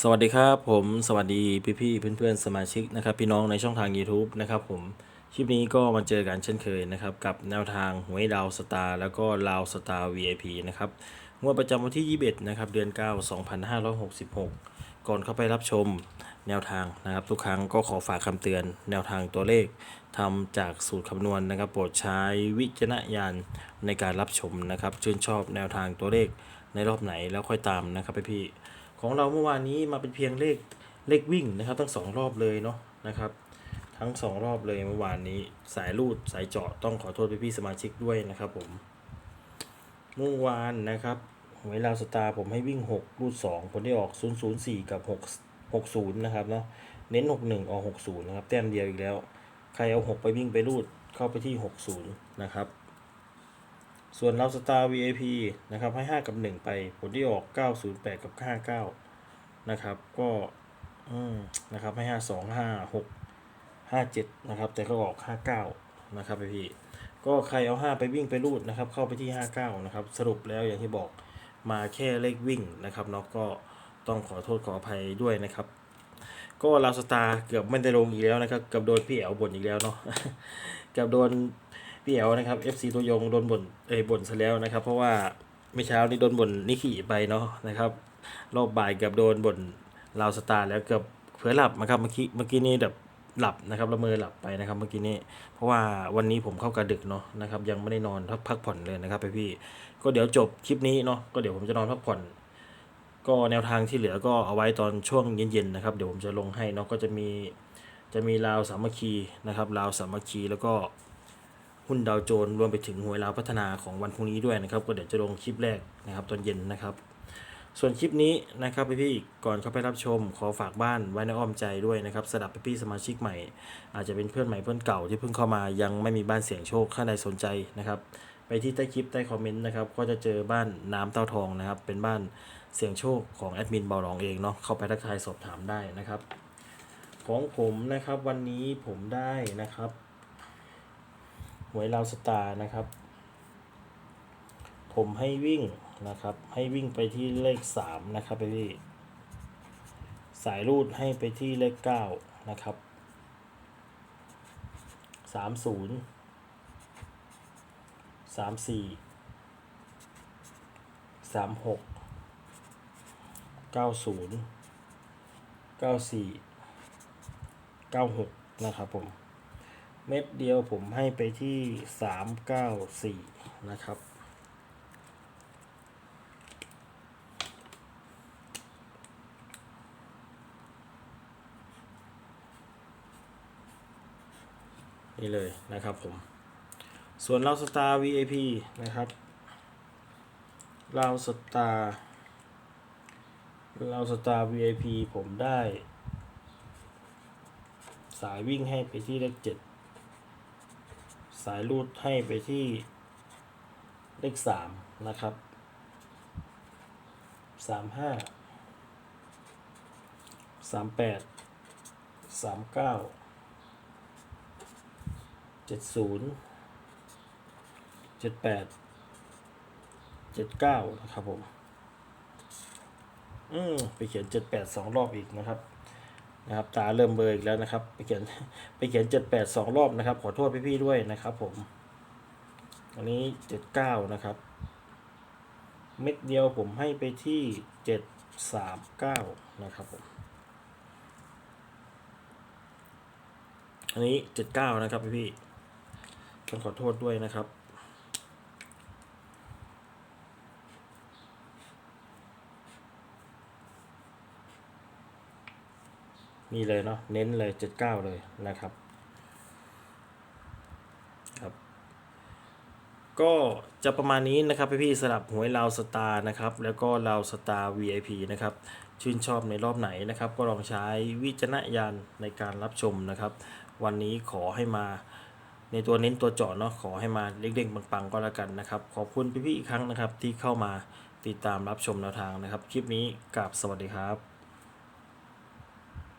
สวัสดีครับผมสวัสดีพี่พี่ๆเพื่อนๆสมาชิกนะครับ พี่น้องในช่องทาง YouTube นะครับผมคลิปนี้ก็มาเจอกันเช่นเคยนะครับ กับแนวทางหวยดาวสตาร์แล้วก็ลาวสตาร์ VIP นะครับงวดประจำวันที่ 21 นะครับ เดือน 9 2566 ก่อนเข้าไปรับชมแนวทางนะครับ ทุกครั้งก็ขอฝากคำเตือน แนวทางตัวเลขทำจากสูตรคำนวณนะครับ โปรดใช้วิจารณญาณในการรับชมนะครับ ชื่นชอบแนวทางตัวเลขในรอบไหนแล้วค่อยตามนะครับพี่ ของเราเมื่อวานนี้มาเป็นเพียงเลขเลขวิ่งนะครับ ทั้งสองรอบเลยเนาะนะครับ ทั้งสองรอบเลยเมื่อวานนี้สายรูดสายเจาะต้องขอโทษพี่ๆสมาชิกด้วยนะครับผมเมื่อวานนะครับหวยลาวสตาร์ผมให้วิ่ง 6 รูด 2 ผลที่ออก 004 กับ 6 60 นะครับเนาะเน้น 61 ออก 60 นะครับ แต้มเดียวอีกแล้ว ใครเอา 6 ไปวิ่งไปรูดเข้าไปที่ 60 นะครับ ส่วนเราสตาร์ VIP นะครับให้ 5 กับ 1 ไป ผลที่ออก 908 กับ 59 นะครับ ก็อืมนะครับให้ 5 2 5 6 5 7 นะครับ แต่ก็ออก 59 นะครับพี่ ก็ใครเอา 5 ไปวิ่งไปรูดนะครับ เข้าไปที่ 59 นะครับ สรุปแล้วอย่างที่บอกมาแค่เลขวิ่งนะครับเนาะก็ต้องขอโทษขออภัยด้วยนะครับ ก็ลาวสตาร์เกือบไม่ได้ลงอีกแล้วนะครับเกือบโดนพี่แอลบ่นอีกแล้วเนาะเกือบโดน พี่แอลนะครับ FC ตัวยงโดนบ่นเอ้ยบ่นซะแล้วนะครับ เพราะว่าเมื่อเช้านี้โดนบ่นนิกิไปเนาะนะครับ รอบบ่ายเกือบโดนบ่นลาวสตาร์แล้วเกือบเผลอหลับนะครับเมื่อกี้เมื่อกี้นี้แบบหลับนะครับละเมอหลับไปนะครับเมื่อกี้นี้ เพราะว่าวันนี้ผมเข้ากะดึกเนาะนะครับ ยังไม่ได้นอนพักพักผ่อนเลยนะครับพี่ก็เดี๋ยวจบคลิปนี้เนาะก็เดี๋ยวผมจะนอนพักผ่อน ก็แนวทางที่เหลือก็เอาไว้ตอนช่วงเย็นๆนะครับ เดี๋ยวผมจะลงให้เนาะก็จะมีจะมีลาวสามัคคีนะครับลาวสามัคคีแล้วก็ หุ้นดาวโจนส์รวมไปถึงหวยลาวพัฒนาของวันพรุ่งนี้ด้วยนะครับ ก็เดี๋ยวจะลงคลิปแรกนะครับตอนเย็นนะครับ ส่วนคลิปนี้นะครับพี่ๆก่อนเข้าไปรับชม ขอฝากบ้านไว้ในอ้อมใจด้วยนะครับสำหรับพี่สมาชิกใหม่ อาจจะเป็นเพื่อนใหม่เพื่อนเก่าที่เพิ่งเข้ามายังไม่มีบ้านเสี่ยงโชคถ้าใดสนใจนะครับไปที่ใต้คลิปใต้คอมเมนต์นะครับก็จะเจอบ้านน้ำเต้าทองนะครับ เป็นบ้านเสี่ยงโชคของแอดมินเบาหลองเองเนาะเข้าไปทักทายสอบถามได้นะครับ ของผมนะครับวันนี้ผมได้นะครับ หวยลาวสตาร์นะครับ ผมให้วิ่งนะครับ ให้วิ่งไปที่เลขสามนะครับไปที่สายรูดให้ไปที่เลขเก้านะครับสามศูนย์สามสี่สามหกเก้าศูนย์เก้าสี่เก้าหกนะครับผม เม็ดเดียวผมให้ไปที่สามเก้าสี่นะครับ นี่เลยนะครับผม ส่วนเราสตาร์ VIP นะครับเราสตาร์เราสตาร์ VIP ผมได้ สายวิ่งให้ไปที่เลขเจ็ด สายรูดให้ไปที่เลขสามนะครับสามห้าสามแปดสามเก้าเจ็ดศูนย์เจ็ดแปดเจ็ดเก้านะครับผม อืมไปเขียนเจ็ดแปดสองรอบอีกนะครับ นะครับตาเริ่มเบลออีกแล้วนะครับ ไปเขียนไปเขียนเจ็ดแปดสองรอบนะครับ ขอโทษพี่ๆด้วยนะครับผม อันนี้เจ็ดเก้านะครับ เม็ดเดียวผมให้ไปที่เจ็ดสามเก้านะครับผม อันนี้เจ็ดเก้านะครับพี่ๆต้องขอโทษด้วยนะครับ นี่เลยเนาะเน้นเลยเจ็ดเก้าเลยนะครับครับ ก็จะประมาณนี้นะครับพี่ๆสลับหวยลาวสตาร์นะครับ แล้วก็ลาวสตาร์ VIP นะครับ ชื่นชอบในรอบไหนนะครับ ก็ลองใช้วิจารณญาณในการรับชมนะครับ วันนี้ขอให้มาในตัวเน้นตัวเจาะเนาะขอให้มาเด้งๆปังๆก็แล้วกันนะครับ ขอบคุณพี่ๆอีกครั้งนะครับที่เข้ามาติดตามรับชมแนวทางนะครับ คลิปนี้กราบสวัสดีครับ